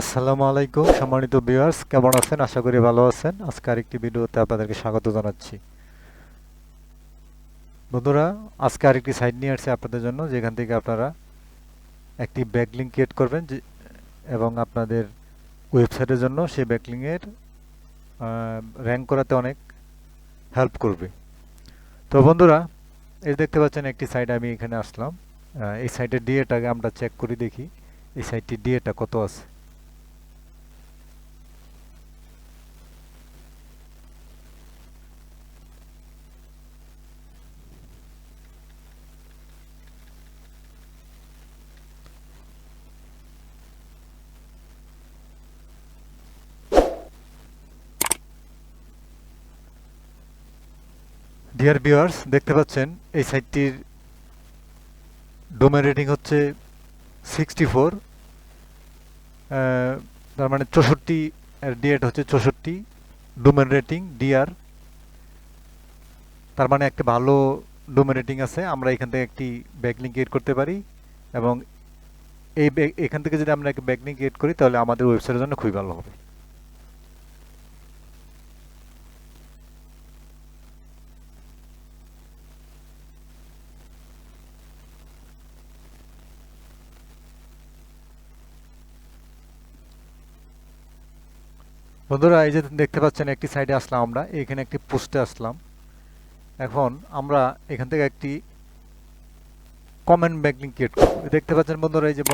আসসালামু আলাইকুম, সম্মানিত ভিউয়ার্স, কেমন আছেন? আশা করি ভালো আছেন। আজকে আরেকটি ভিডিওতে আপনাদেরকে স্বাগত জানাচ্ছি। বন্ধুরা, আজকে আরেকটি সাইট নিয়ে আসছে আপনাদের জন্য, যেখান থেকে আপনারা একটি ব্যাকলিং ক্রিয়েট করবেন এবং আপনাদের ওয়েবসাইটের জন্য সেই ব্যাকলিংয়ের র্যাঙ্ক করাতে অনেক হেল্প করবে। তো বন্ধুরা, এই দেখতে পাচ্ছেন, একটি সাইট আমি এখানে আসলাম। এই সাইটের ডিএটাকে আমরা চেক করে দেখি, এই সাইটটির ডিএটা কত আছে। ডিয়ার ভিউয়ার্স দেখতে পাচ্ছেন, এই সাইটটির ডোমেন রেটিং হচ্ছে সিক্সটি ফোর তার মানে চৌষট্টি ডিএট হচ্ছে চৌষট্টি, ডোমেন রেটিং ডিআর তার মানে একটা ভালো ডোমেন রেটিং আছে, আমরা এখান থেকে একটি ব্যাকলিং ক্রিয়েট করতে পারি, এবং এই এখান থেকে যদি আমরা একটা ব্যাকলিং ক্রিয়েট করি, তাহলে আমাদের ওয়েবসাইটের জন্য খুবই ভালো হবে। বন্ধুরা এই যে দেখতে পাচ্ছেন একটি সাইডে আসলাম আমরা এখানে একটি পোস্টে আসলাম। এখন আমরা এখান থেকে একটি কমেন্ট ব্যাকলিং ক্রিয়েট করব। দেখতে পাচ্ছেন বন্ধুরা এই যে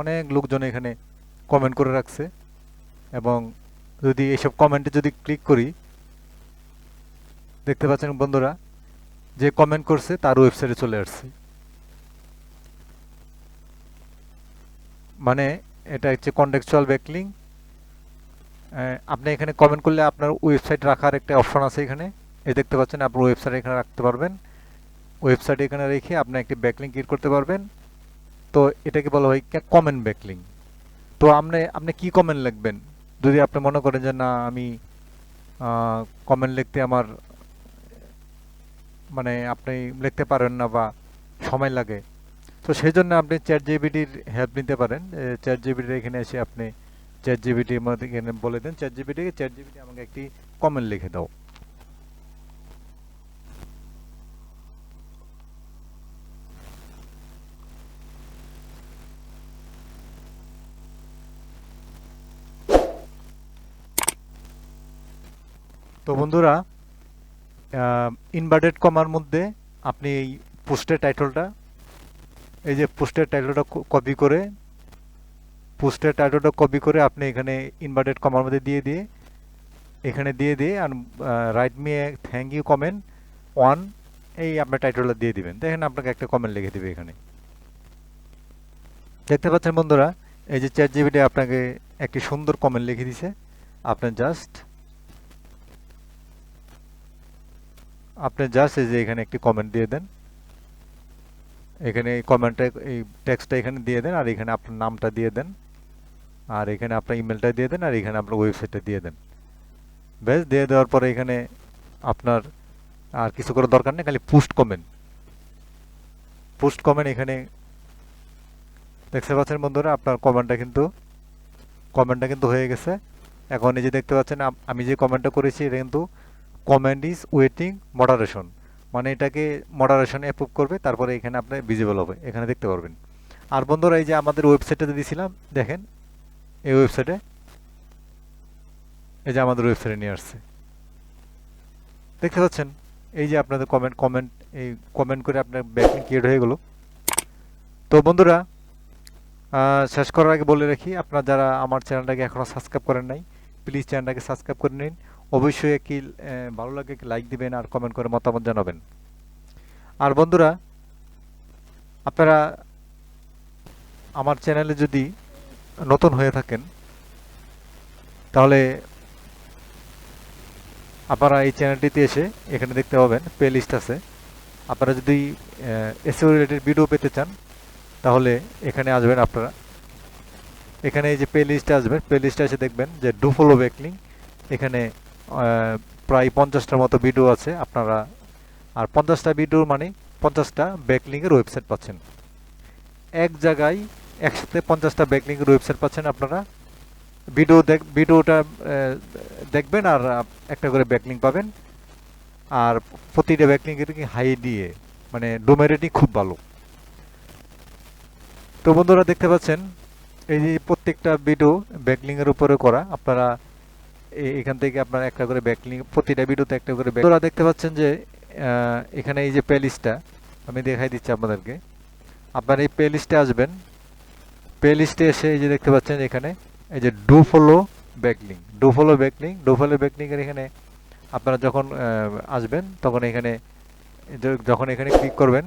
অনেক লোকজন এখানে কমেন্ট করে রাখছে। এবং যদি এইসব কমেন্টে যদি ক্লিক করি দেখতে পাচ্ছেন বন্ধুরা যে কমেন্ট করছে তার ওয়েবসাইটে চলে আসছে। মানে এটা হচ্ছে কন্টেক্সচুয়াল ব্যাকলিং আহ, আপনি এখানে কমেন্ট করলে আপনার ওয়েবসাইট রাখার একটা অপশন আছে এখানে। এই দেখতে পাচ্ছেন আপনার ওয়েবসাইট এখানে রাখতে পারবেন। ওয়েবসাইট এখানে রেখে আপনি একটি ব্যাকলিং ক্রিয়েট করতে পারবেন। তো এটাকে বলা হয় কমেন্ট ব্যাকলিং তো আপনি আপনি কি কমেন্ট লিখবেন? যদি আপনি মনে করেন যে না, আমি কমেন্ট লিখতে আমার মানে আপনি লিখতে পারেন না বা সময় লাগে। তো সেই জন্য আপনি চ্যাট জিবিটির হেল্প নিতে পারেন। চ্যাট জিবিটির এখানে এসে আপনি চ্যাট মধ্যে এখানে বলে দেন। চ্যাট জিবিটিকে চ্যাট জিবিটি আমাকে একটি কমেন্ট লিখে দাও। তো বন্ধুরা ইনভার্টেড কমার মধ্যে আপনি এই পোস্টের টাইটেলটা এই যে পোস্টের টাইটেলটা কপি করে পোস্টের টাইটেলটা কপি করে আপনি এখানে ইনভার্টেড কমার মধ্যে দিয়ে দিয়ে, এখানে দিয়ে দিয়ে আর write me thank you comment one এই আপনার টাইটেলটা দিয়ে দিবেন। দেখেন আপনাকে একটা কমেন্ট লিখে দেবে এখানে। দেখতে পাচ্ছেন বন্ধুরা, এই যে চ্যাট জিবিটি আপনাকে একটি সুন্দর কমেন্ট লিখে দিছে। আপনার জাস্ট আপনি জাস্ট এই যে এখানে একটি কমেন্ট দিয়ে দেন। এখানে এই কমেন্টটা এই টেক্সটটা এখানে দিয়ে দেন, আর এখানে আপনার নামটা দিয়ে দেন। আর এখানে আপনার ইমেলটা দিয়ে দেন আর এখানে আপনার ওয়েবসাইটটা দিয়ে দেন। বেশ দিয়ে দেওয়ার পরে এখানে আপনার আর কিছু করার দরকার নেই, খালি পোস্ট কমেন্ট পোস্ট কমেন্ট এখানে দেখতে পাচ্ছেন বন্ধুরা, আপনার কমেন্টটা কিন্তু কমেন্টটা কিন্তু হয়ে গেছে। এখন এই যে দেখতে পাচ্ছেন, আমি যে কমেন্টটা করেছি, এটা কিন্তু কমেন্ট ইজ ওয়েটিং মডারেশন মানে এটাকে মডারেশন অ্যাপ্রুভ করবে, তারপরে এখানে আপনার ভিজিবল হবে, এখানে দেখতে পারবেন। আর বন্ধুরা, এই যে আমাদের ওয়েবসাইটে দিয়েছিলাম, দেখেন এই ওয়েবসাইটে এই যে আমাদের ওয়েবসাইটে নিয়ে আসছে। দেখতে পাচ্ছেন? এই যে আপনাদের কমেন্ট কমেন্ট এই কমেন্ট করে আপনার ব্যাকিং ক্রিয়েট হয়ে গেল। তো বন্ধুরা শেষ করার আগে বলে রাখি, আপনারা যারা আমার চ্যানেলটাকে এখনও সাবস্ক্রাইব করেন নাই প্লিজ চ্যানেলটাকে সাবস্ক্রাইব করে নিন। অবশ্যই একটি ভালো লাগে লাইক দিবেন আর কমেন্ট করে মতামত জানাবেন। আর বন্ধুরা, আপনারা আমার চ্যানেলে যদি নতুন হয়ে থাকেন, তাহলে আপনারা এই চ্যানেলটিতে এসে এখানে দেখতে পাবেন প্লে লিস্ট আছে। আপনারা যদি এসিও রিলেটেড ভিডিও পেতে চান, তাহলে এখানে আসবেন আপনারা। এখানে এই যে প্লে লিস্টে আসবেন প্লে লিস্টে এসে দেখবেন যে ডু ফলো ব্যাকলিং এখানে প্রায় পঞ্চাশটার মতো ভিডিও আছে, আপনারা, আর পঞ্চাশটা ভিডিও মানে পঞ্চাশটা ব্যাকলিংয়ের ওয়েবসাইট পাচ্ছেন। এক জায়গায় একসাথে পঞ্চাশটা ব্যাকলিংয়ের ওয়েবসাইট পাচ্ছেন আপনারা। ভিডিও দেখ ভিডিওটা দেখবেন আর একটা করে ব্যাকলিং পাবেন। আর প্রতিটা ব্যাকলিং কি হাই দিয়ে মানে ডোমের রেটিং খুব ভালো। তো বন্ধুরা দেখতে পাচ্ছেন, এই যে প্রত্যেকটা ভিডিও ব্যাকলিং এর উপরে করা, আপনারা এখান থেকে আপনারা একটা করে ব্যাকলিং প্রতিটা ভিডিওতে একটা করে বন্ধুরা দেখতে পাচ্ছেন যে এখানে এই যে প্লেলিস্টটা আমি দেখাই দিচ্ছি আপনাদেরকে। আপনার এই প্লেলিস্টে আসবেন প্লেলিস্টে এসে এই যে দেখতে পাচ্ছেন এখানে, এই যে do follow backlink do follow backlink do follow backlink এর এখানে আপনারা যখন আসবেন, তখন এখানে যখন এখানে ক্লিক করবেন,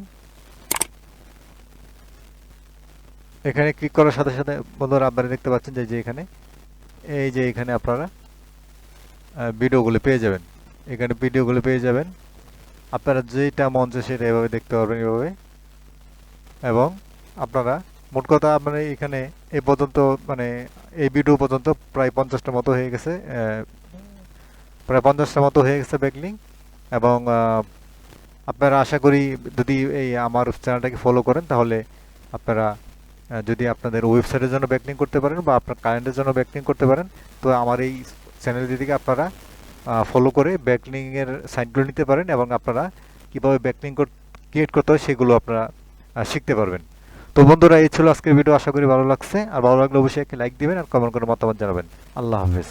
এখানে ক্লিক করার সাথে সাথে বন্ধুরা আপনারা দেখতে পাচ্ছেন যে এখানে, এই যে এখানে আপনারা ভিডিওগুলো পেয়ে যাবেন। এখানে ভিডিওগুলো পেয়ে যাবেন। আপনারা যেটা চায় সেটা এভাবে দেখতে পারবেন এভাবে। এবং আপনারা মোট কথা আপনারা এখানে এ পর্যন্ত মানে এই ভিডিও পর্যন্ত প্রায় পঞ্চাশটা মতো হয়ে গেছে প্রায় পঞ্চাশটা মতো হয়ে গেছে ব্যাকলিং এবং আপনারা আশা করি যদি এই আমার চ্যানেলটাকে ফলো করেন তাহলে আপনারা যদি আপনাদের ওয়েবসাইটের জন্য ব্যাকলিং করতে পারেন বা আপনার কারেন্টের জন্য ব্যাকলিং করতে পারেন, তো আমার এই চ্যানেলটি থেকে আপনারা ফলো করে ব্যাকলিং এর সাইটগুলো নিতে পারেন এবং আপনারা কীভাবে ব্যাকলিং ক্রিয়েট করতে হয় সেগুলো আপনারা শিখতে পারবেন। তো বন্ধুরা, এই ছিল আজকের ভিডিও। আশা করি ভালো লাগছে। আর ভালো লাগলে অবশ্যই একটা লাইক দিবেন আর কমেন্ট করে মতামত জানাবেন। আল্লাহ হাফেজ।